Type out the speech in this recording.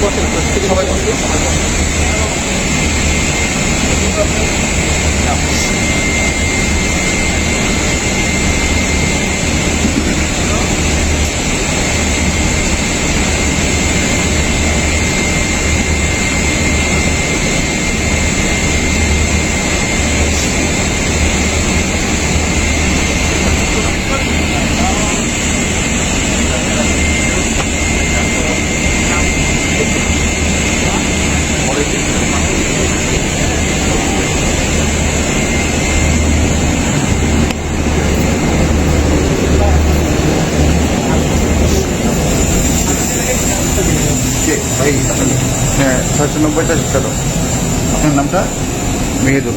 কয়টা সময় সবাই করব ভাই হ্যাঁ ছয়শো চলো আপনার নামটা? মেহেদুল।